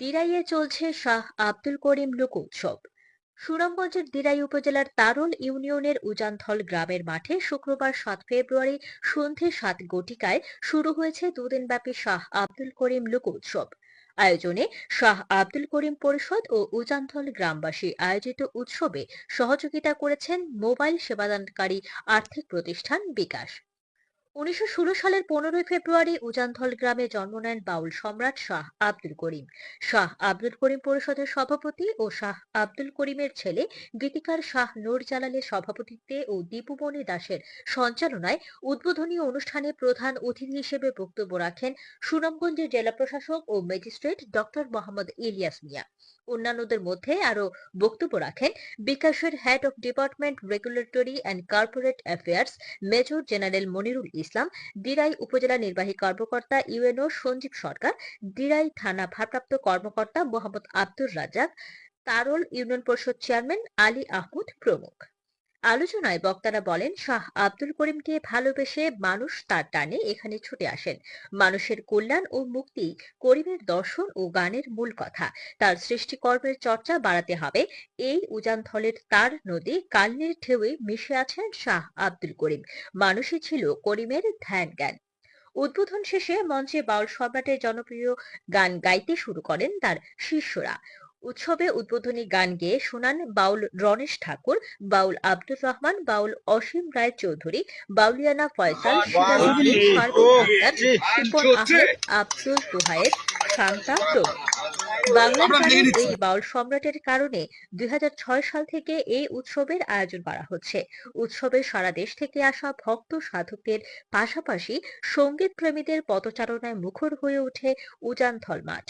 দিরাইয়ে চলছে শাহ আব্দুল করিম লোক উৎসব। সুনামগঞ্জের দিরাই উপজেলার তারল ইউনিয়নের উজানথল গ্রামের মাঠে শুক্রবার সাত ফেব্রুয়ারি সন্ধে সাত গটিকায় শুরু হয়েছে দুদিনব্যাপী শাহ আব্দুল করিম লোক উৎসব। আয়োজনে শাহ আব্দুল করিম পরিষদ ও উজানথল গ্রামবাসী আয়োজিত উৎসবে সহযোগিতা করেছেন মোবাইল সেবাদানকারী আর্থিক প্রতিষ্ঠান বিকাশ। উনিশশো ষোলো সালের পনেরোই ফেব্রুয়ারি উজানথল গ্রামে জন্ম নেন বাউল সম্রাট শাহ আব্দুল করিম। শাহ আব্দুল করিম পরিষদের সভাপতি ও শাহ আব্দুল করিমের ছেলে গীতিকার শাহ নূর জালালের সভাপতিত্বে ও দীপুমণি দাসের সঞ্চালনায় উদ্বোধনী অনুষ্ঠানে প্রধান অতিথি হিসেবে বক্তব্য রাখেন সুনামগঞ্জের জেলা প্রশাসক ও ম্যাজিস্ট্রেট ডক্টর মোহাম্মদ ইলিয়াস মিয়া। অন্যান্যদের মধ্যে আরও বক্তব্য রাখেন বিকাশের head of department regulatory and corporate affairs major general Monirul Islam, Derai উপজেলা নির্বাহী কর্মকর্তা ইউএনও সঞ্জীব সরকার, ডিরাই থানা ভারপ্রাপ্ত কর্মকর্তা মোহাম্মদ আব্দুর রাজ্জাক, তারল ইউনিয়ন পরিষদ চেয়ারম্যান আলী আহমদ প্রমুখ। আলোচনায় বক্তারা বলেন, শাহ আব্দুল করিমকে ভালোবেসে মানুষ তার টানে এখানে ছুটে আসেন। মানুষের কল্যাণ ও মুক্তি করিমের দর্শন ও গানের মূল কথা। তার সৃষ্টিকর্মের চর্চা বাড়াতে হবে। এই উজানথলের তার নদী কালনের ঢেউয়ে মিশে আছেন শাহ আব্দুল করিম। মানুষই ছিল করিমের ধ্যান জ্ঞান উদ্বোধন শেষে মঞ্চে বাউল সম্রাটের জনপ্রিয় গান গাইতে শুরু করেন তার শিষ্যরা। উৎসবে উদ্বোধনী গান গেয়ে শোনান বাউল রণেশ ঠাকুর বাউল আব্দুর রহমান বাউল অসীম রায় চৌধুরী বাউলিয়ানা ফয়সাল আব্দুল তোহায়ের শান্তা প্রমুখ। বাংলা এই বাউল সম্রাটের কারণে দুই হাজার ছয় সাল থেকে এই উৎসবের আয়োজন করা হচ্ছে। উৎসবে সারা দেশ থেকে আসা ভক্ত সাধকদের পাশাপাশি সংগীত প্রেমীদের পদচারণায় মুখর হয়ে ওঠে উজানথল মাঠ